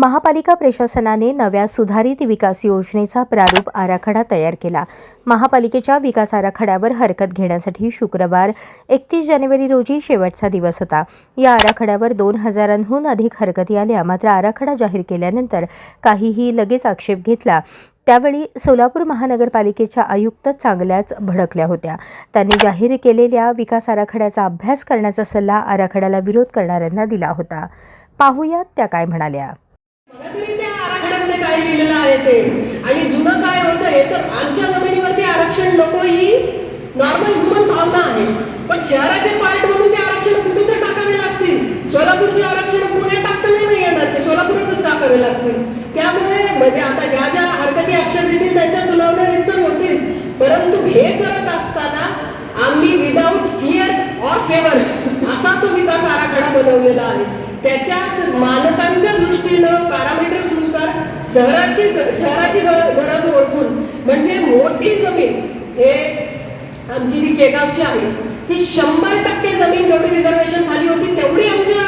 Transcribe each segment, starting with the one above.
महापालिका प्रशासनाने नव्या सुधारित विकास योजनेचा प्रारूप आराखडा तयार केला. महापालिकेच्या विकास आराखड्यावर हरकत घेण्यासाठी शुक्रवार एकतीस जानेवारी रोजी शेवटचा दिवस होता. या आराखड्यावर दोन हजारांहून अधिक हरकती आल्या. मात्र आराखडा जाहीर केल्यानंतर काहीही लगेच आक्षेप घेतला. त्यावेळी सोलापूर महानगरपालिकेच्या आयुक्त चांगल्याच भडकल्या होत्या. त्यांनी जाहीर केलेल्या विकास आराखड्याचा अभ्यास करण्याचा सल्ला आराखड्याला विरोध करणाऱ्यांना दिला होता. पाहूयात त्या काय म्हणाल्या मला तरी त्या आराखड्यामध्ये काय लिहिलेलं आहे ते. आणि जुनं काय होतं हे तर आमच्या जमिनीवरती आरक्षण नको ही नॉर्मल ह्युमन भावना आहे. पण शहराचे पार्ट म्हणून ते आरक्षण कुठे तर टाकावे लागतील. सोलापूरचे आरक्षण पुणे टाकता नाही येणार ते सोलापुरातच टाकावे लागतील. त्यामुळे म्हणजे आता ज्या ज्या हरकती अक्षर देतील त्यांच्या सुनावण्या रितसर होतील. परंतु हे करत असताना आम्ही विदाऊट फिअर ऑर फेवर असा तो विकास आराखडा बनवलेला आहे. त्याच्यात मानकांच्या दृष्टीनं शहराची शहराची गरज ओळखून. म्हणजे मोठी जमीन हे आमची जी केगावची आहे ती शंभर टक्के जमीन जेवढी रिझर्वेशन झाली होती तेवढी आमच्या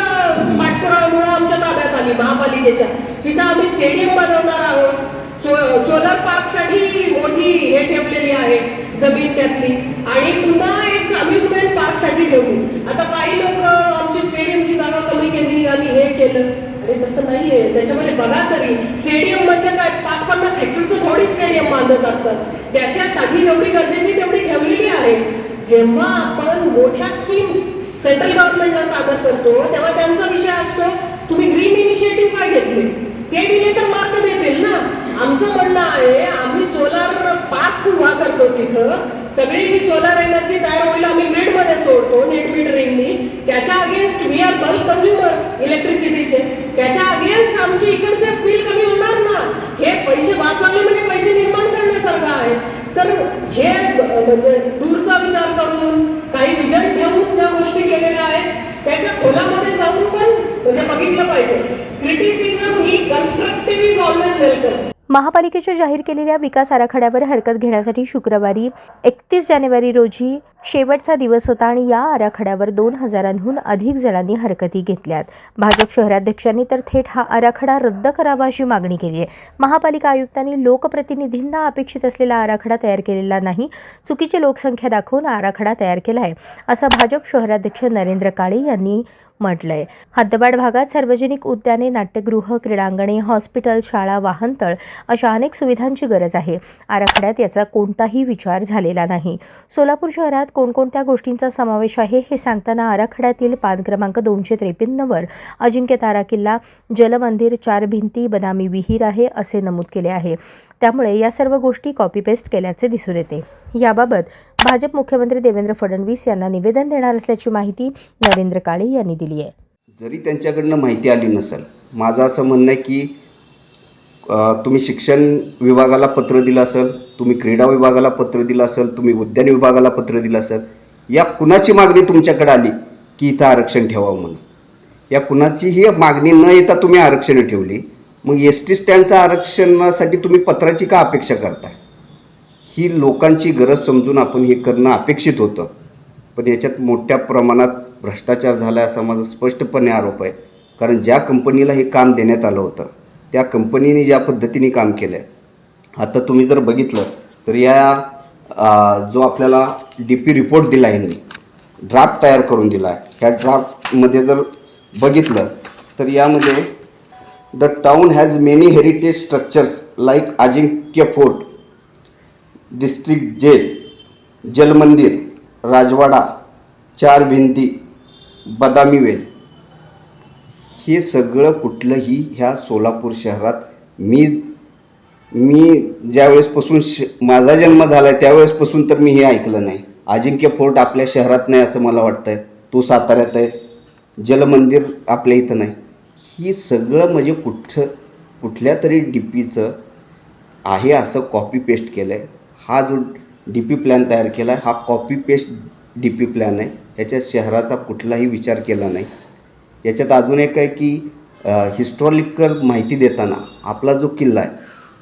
पाठपुराव्यामुळे आमच्या ताब्यात आली महापालिकेच्या. तिथं आम्ही स्टेडियम बनवणार आहोत. सो सोलर पार्कसाठी मोठी हे ठेवलेली आहे जमीन त्यातली. आणि पुन्हा एक अम्युजमेंट पार्कसाठी ठेवली. आता काही लोक आमची स्टेडियमची जागा कमी केली आणि हे केलं. अरे तसं नाहीये. त्याच्यामध्ये बघा तरी स्टेडियम म्हणजे काय? पाच पन्नास हेक्टरचं थोडी स्टेडियम बांधत असतात. त्याच्यासाठी जेवढी गरजेची तेवढी ठेवलेली आहे. जेव्हा आपण मोठ्या स्कीम्स सेंट्रल गव्हर्नमेंटला सादर करतो तेव्हा त्यांचा विषय असतो तुम्ही ग्रीन इनिशिएटिव्ह काय घेतले? ते दिले तर मार्क देतील ना. आमचं म्हणणं आहे आम्ही सोलार पार्क उभा करतो तिथं सगळी जी सोलार एनर्जी तयार होईल आम्ही ग्रीडमध्ये सोडतो नेट मीटरिंगनी त्याच्या against we are bulk consumer इलेक्ट्रिसिटीचे त्याच्या अगेन्स्ट आमचे इकडचे बिल कमी होणार ना. हे पैसे वाचवले म्हणजे पैसे निर्माण करण्यासारखं आहे. तर हे म्हणजे दूरचा विचार करून काही विजन ठेवून ज्या गोष्टी केलेल्या आहेत त्याच्या खोलामध्ये जाऊन पण म्हणजे बघितलं पाहिजे. क्रिटिसिझम ही कन्स्ट्रक्टिव्ह इज ऑलवेज वेलकम महापालिकेच्या जाहीर केलेल्या विकास आराखड्यावर हरकत घेण्यासाठी शुक्रवारी एकतीस जानेवारी रोजी शेवटचा दिवस होता आणि या आराखड्यावर दोन हजारांहून अधिक जणांनी हरकती घेतल्यात. भाजप शहराध्यक्षांनी तर थेट हा आराखडा रद्द करावा अशी मागणी केली आहे. महापालिका आयुक्तांनी लोकप्रतिनिधींना अपेक्षित असलेला आराखडा तयार केलेला नाही. चुकीची लोकसंख्या दाखवून आराखडा तयार केला आहे असं भाजप शहराध्यक्ष नरेंद्र काळे यांनी म्हटलंय. हद्दवाड भागात सार्वजनिक उद्याने नाट्यगृह क्रीडांगणे हॉस्पिटल शाळा वाहनतळ अशा अनेक सुविधांची गरज आहे. आराखड्यात याचा कोणताही विचार झालेला नाही. सोलापूर शहरात कोणकोणत्या गोष्टींचा समावेश आहे हे सांगताना आराखड्यातील पान क्रमांक दोनशे त्रेपन्नवर अजिंक्य तारा किल्ला जलमंदिर चार भिंती बदामी विहीर आहे असे नमूद केले आहे. त्यामुळे या सर्व गोष्टी कॉपी पेस्ट केल्याचे दिसून येते. याबाबत भाजप मुख्यमंत्री देवेंद्र फडणवीस यांना निवेदन देणार असल्याची माहिती नरेंद्र काळे यांनी दिली आहे. जरी त्यांच्याकडनं माहिती आली नसेल माझं असं म्हणणं आहे की तुम्ही शिक्षण विभागाला पत्र दिलं असेल तुम्ही क्रीडा विभागाला पत्र दिलं असेल तुम्ही उद्यान विभागाला पत्र दिलं असेल या कुणाची मागणी तुमच्याकडे आली की इथं आरक्षण ठेवावं म्हणून? या कुणाचीही मागणी न येता तुम्ही आरक्षण ठेवली मग एस टी स्टँडच्या आरक्षणासाठी तुम्ही पत्राची का अपेक्षा करताय? ही लोकांची गरज समजून आपण हे करणं अपेक्षित होतं. पण याच्यात मोठ्या प्रमाणात भ्रष्टाचार झाला आहे असा माझा स्पष्टपणे आरोप आहे. कारण ज्या कंपनीला हे काम देण्यात आलं होतं त्या कंपनीने ज्या पद्धतीने काम केलं आहे आता तुम्ही जर बघितलं तर या जो आपल्याला डी पी रिपोर्ट दिला आहे मी ड्राफ्ट तयार करून दिला आहे ह्या ड्राफ्टमध्ये जर बघितलं तर यामध्ये the town has many heritage structures like Ajinkya fort district jail Jalmandir Rajwada चार भिंती बदामी वेल हे सगळं कुठलंही ह्या सोलापूर शहरात मी मी ज्यावेळेसपासून श माझा जन्म झाला आहे त्यावेळेसपासून तर मी हे ऐकलं नाही. अजिंक्य फोर्ट आपल्या शहरात नाही असं मला वाटतं आहे तो साताऱ्यात आहे. जलमंदिर आपल्या इथं नाही. ही सगळं म्हणजे कुठं कुठल्या तरी डी पीचं आहे असं कॉपी पेस्ट केलं आहे हा जो डी पी प्लॅन तयार केला आहे हा copy paste D P plan आहे. ह्याच्यात शहराचा कुठलाही विचार केला नाही. याच्यात अजून एक आहे की हिस्टॉरिकल माहिती देताना आपला जो किल्ला आहे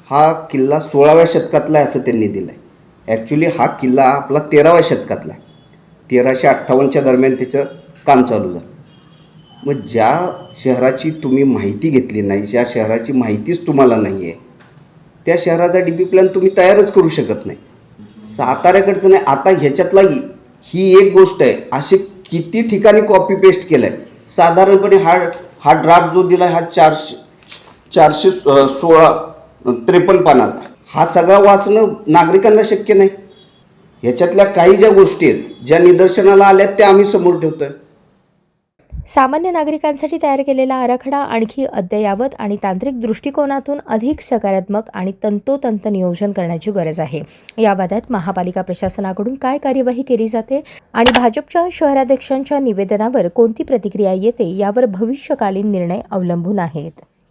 हा किल्ला सोळाव्या शतकातला आहे असं त्यांनी दिलं आहे ॲक्च्युली हा किल्ला आपला तेराव्या शतकातला आहे. तेराशे अठ्ठावन्नच्या दरम्यान त्याचं काम चालू झालं. मग ज्या शहराची तुम्ही माहिती घेतली नाही ज्या शहराची माहितीच तुम्हाला नाही आहे त्या शहराचा डी पी प्लॅन तुम्ही तयारच करू शकत नाही. साताऱ्याकडचं नाही आता ह्याच्यातलाही ही एक गोष्ट आहे. असे किती ठिकाणी कॉपी पेस्ट केलं आहे साधारणपणे हा हा ड्राफ्ट जो दिला हा चारशे चारशे सोळा त्रेपन्न पानाचा हा सगळा वाचणं नागरिकांना शक्य नाही. ह्याच्यातल्या काही ज्या गोष्टी आहेत ज्या निदर्शनाला आल्यात त्या आम्ही समोर ठेवतोय. सामान्य नागरिकांसाठी तयार केलेला आराखडा आणखी अद्ययावत आणि तांत्रिक दृष्टिकोनातून अधिक सकारात्मक आणि तंतोतंत नियोजन करण्याची गरज आहे. या वादात महापालिका प्रशासनाकडून काय कार्यवाही केली जाते आणि भाजपच्या शहराध्यक्षांच्या निवेदनावर कोणती प्रतिक्रिया येते यावर भविष्यकालीन निर्णय अवलंबून आहेत?